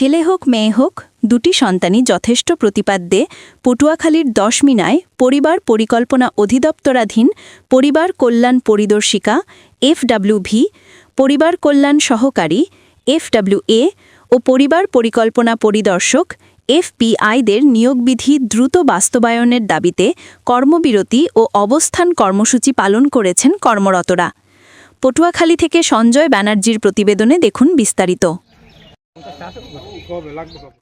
ছেলে হোক, মেয়ে হোক, দুটি সন্তানই যথেষ্ট প্রতিপাদ্যে পটুয়াখালীর দশমিনায় পরিবার পরিকল্পনা অধিদপ্তরাধীন পরিবার কল্যাণ পরিদর্শিকা এফডব্লিউভি পরিবার কল্যাণ সহকারী এফডব্লিউএ ও পরিবার পরিকল্পনা পরিদর্শক এফপিআইদের নিয়োগবিধি দ্রুত বাস্তবায়নের দাবিতে কর্মবিরতি ও অবস্থান কর্মসূচি পালন করেছেন কর্মরতরা। পটুয়াখালী থেকে সঞ্জয় ব্যানার্জির প্রতিবেদনে দেখুন বিস্তারিত।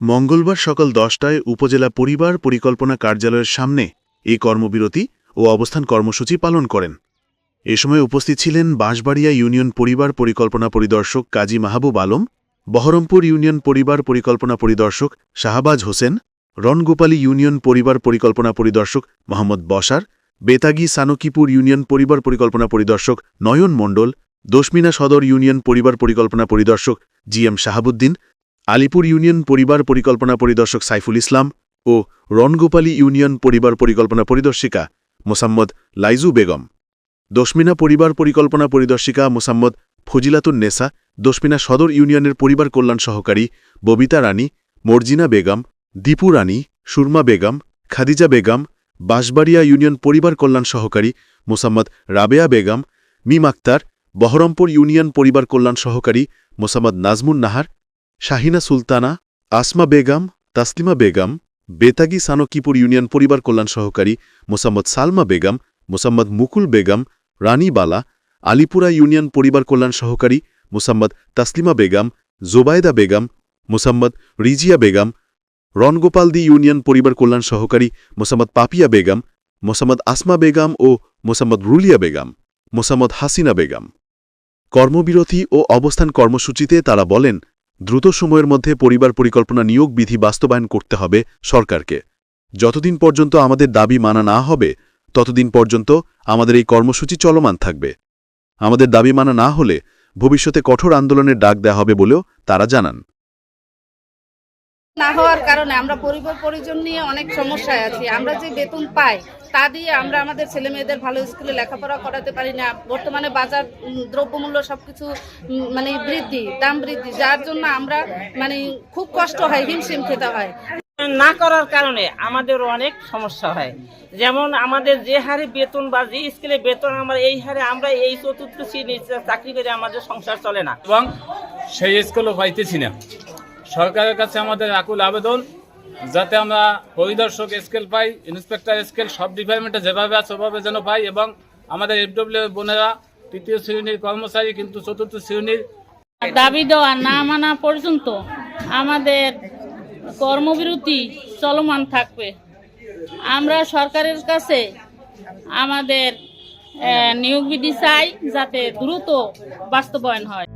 মঙ্গলবার সকাল দশটায় উপজেলা পরিবার পরিকল্পনা কার্যালয়ের সামনে এই কর্মবিরতি ও অবস্থান কর্মসূচি পালন করেন। এ সময় উপস্থিত ছিলেন বাঁশবাড়িয়া ইউনিয়ন পরিবার পরিকল্পনা পরিদর্শক কাজী মাহবুব আলম, বহরমপুর ইউনিয়ন পরিবার পরিকল্পনা পরিদর্শক শাহবাজ হোসেন রনগোপালী ইউনিয়ন পরিবার পরিকল্পনা পরিদর্শক মোহাম্মদ বসার, বেতাগি সানকিপুর ইউনিয়ন পরিবার পরিকল্পনা পরিদর্শক নয়ন মণ্ডল দশমিনা সদর ইউনিয়ন পরিবার পরিকল্পনা পরিদর্শক G M Shahabuddin, Alipur union পরিবার পরিকল্পনা পরিদর্শক সাইফুল ইসলাম ও রনগোপালী ইউনিয়ন পরিবার পরিকল্পনা পরিদর্শিকা মোসাম্মদ লাইজু বেগম। দশমিনা পরিবার পরিকল্পনা পরিদর্শিকা মোসাম্মদ ফজিলাতুন নেসা, দশমিনা সদর ইউনিয়নের পরিবার কল্যাণ সহকারী ববিতা রানী, মর্জিনা বেগম, দীপু রানী, সুরমা বেগম, খাদিজা বেগম, বাঁশবাড়িয়া ইউনিয়ন পরিবার কল্যাণ সহকারী মোসাম্মদ রাবেয়া বেগম, মিম আক্তার বহরমপুর ইউনিয়ন পরিবার কল্যাণ সহকারী মোসাম্মদ নাজমুন নাহার, শাহিনা সুলতানা, আসমা বেগম, তাসলিমা বেগম, বেতাগি সানকিপুর ইউনিয়ন পরিবার কল্যাণ সহকারী মোসাম্মদ সালমা বেগম, মোসাম্মদ মুকুল বেগম, রানী বালা, আলিপুরা ইউনিয়ন পরিবার কল্যাণ সহকারী মোসাম্মদ তাসলিমা বেগম, জোবায়দা বেগম, মোসাম্মদ রিজিয়া বেগম রনগোপালদি ইউনিয়ন পরিবার কল্যাণ সহকারী মোসাম্মদ পাপিয়া বেগম, মোসাম্মদ আসমা বেগম ও মোসাম্মদ রুলিয়া বেগম, মোসাম্মদ হাসিনা বেগম। কর্মবিরতি ও অবস্থান কর্মসূচিতে তারা বলেন, দ্রুত সময়ের মধ্যে পরিবার পরিকল্পনা নিয়োগ বিধি বাস্তবায়ন করতে হবে সরকারকে। যতদিন পর্যন্ত আমাদের দাবি মানা না হবে, ততদিন পর্যন্ত আমাদের এই কর্মসূচি চলমান থাকবে। আমাদের দাবি মানা না হলে ভবিষ্যতে কঠোর আন্দোলনের ডাক দেওয়া হবে বলেও তারা জানান। না হওয়ার কারণে আমরা পরিবার পরিজন নিয়ে অনেক সমস্যায় আছি। আমরা যে বেতন পাই তা দিয়ে আমরা আমাদের ছেলে মেয়েদের ভালো স্কুলে লেখাপড়া করাতে পারি না। বর্তমানে বাজার দ্রব্যমূল্য সব কিছু মানে বৃদ্ধি দাম বৃদ্ধি যার জন্য আমরা মানে খুব কষ্ট হয় হিমশিম খেতে হয়। না করার কারণে আমাদের অনেক সমস্যা হয়। যেমন আমাদের যে হারে বেতন বা যে স্কেলে বেতন আমরা এই হারে আমরা এই চতুর্থ শ্রেণির চাকরি করে আমাদের সংসার চলে না। এবং সেই স্কুলও পাইতেছি না। সরকারের কাছে আমাদের আকুল আবেদন, যাতে আমরা পরিদর্শক স্কেল পাই, ইন্সপেক্টর স্কেল, সব ডিপার্টমেন্টে যেভাবে আছে ওভাবে যেন পাই, এবং আমাদের এফডব্লিউ বোনেরা তৃতীয় শ্রেণির কর্মচারী, কিন্তু চতুর্থ শ্রেণির দাবি দেওয়া না মানা পর্যন্ত আমাদের কর্মবিরতি চলমান থাকবে। আমরা সরকারের কাছে আমাদের নিয়োগ বিধি চাই, যাতে দ্রুত বাস্তবায়ন হয়।